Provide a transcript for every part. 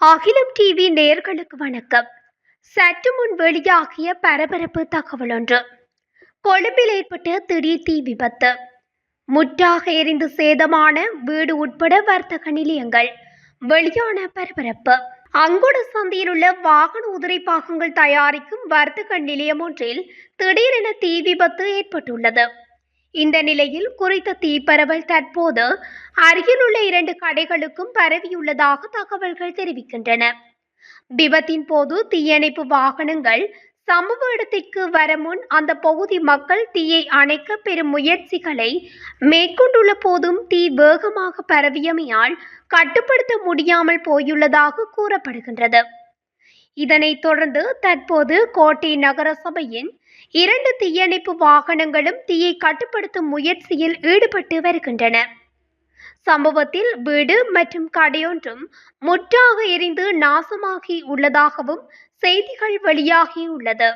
அகிலம் டிவி நேர்களுக்கு வணக்கம். சற்று முன் வெளியாகிய பரபரப்பு தகவல் ஒன்று கொழும்பில் ஏற்பட்ட திடீர் தீ விபத்து. முற்றாக எரிந்து சேதமான வீடு உட்பட வர்த்தக நிலையங்கள். வெளியான பரபரப்பு. அங்குட சந்தையில் உள்ள வாகன உதிரி பாகங்கள் தயாரிக்கும் வர்த்தக நிலையம் ஒன்றில் திடீரென தீ விபத்து ஏற்பட்டுள்ளது. இந்த நிலையில் குறித்த தீப்பரவல் தற்போது அருகிலுள்ள இரண்டு கடைகளுக்கும் பரவியுள்ளதாக தகவல்கள் தெரிவிக்கின்றன. விபத்தின் போது தீயணைப்பு வாகனங்கள் சம்பவ இடத்திற்கு வர முன் அந்த பகுதி மக்கள் தீயை அணைக்க பெரும் முயற்சிகளை மேற்கொண்டுள்ள போதும் தீ வேகமாக பரவியமையால் கட்டுப்படுத்த முடியாமல் போயுள்ளதாக கூறப்படுகின்றது. இதனைத் தொடர்ந்து தற்போது கோட்டை நகர சபையின் இரண்டு தீயணைப்பு வாகனங்களும் தீயை கட்டுப்படுத்தும் முயற்சியில் ஈடுபட்டு வருகின்றன. சம்பவத்தில் வீடு மற்றும் கடையொன்றும் முற்றாக எரிந்து நாசமாகி உள்ளதாகவும் செய்திகள் வெளியாகியுள்ளது.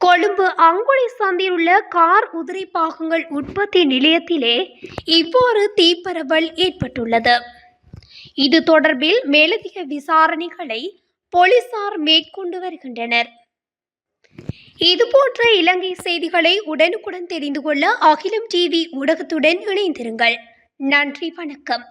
கொழும்பு அங்குடி சந்தில் உள்ள கார் உதிரி பாகங்கள் உற்பத்தி நிலையத்திலே இவ்வாறு தீப்பரவல் ஏற்பட்டுள்ளது. இது தொடர்பில் மேலதிக விசாரணைகளை போலீசார் மேற்கொண்டு வருகின்றனர். இதுபோன்ற இலங்கை செய்திகளை உடனுக்குடன் தெரிந்து கொள்ள அகிலம் டிவி ஊடகத்துடன் இணைந்திருங்கள். நன்றி வணக்கம்.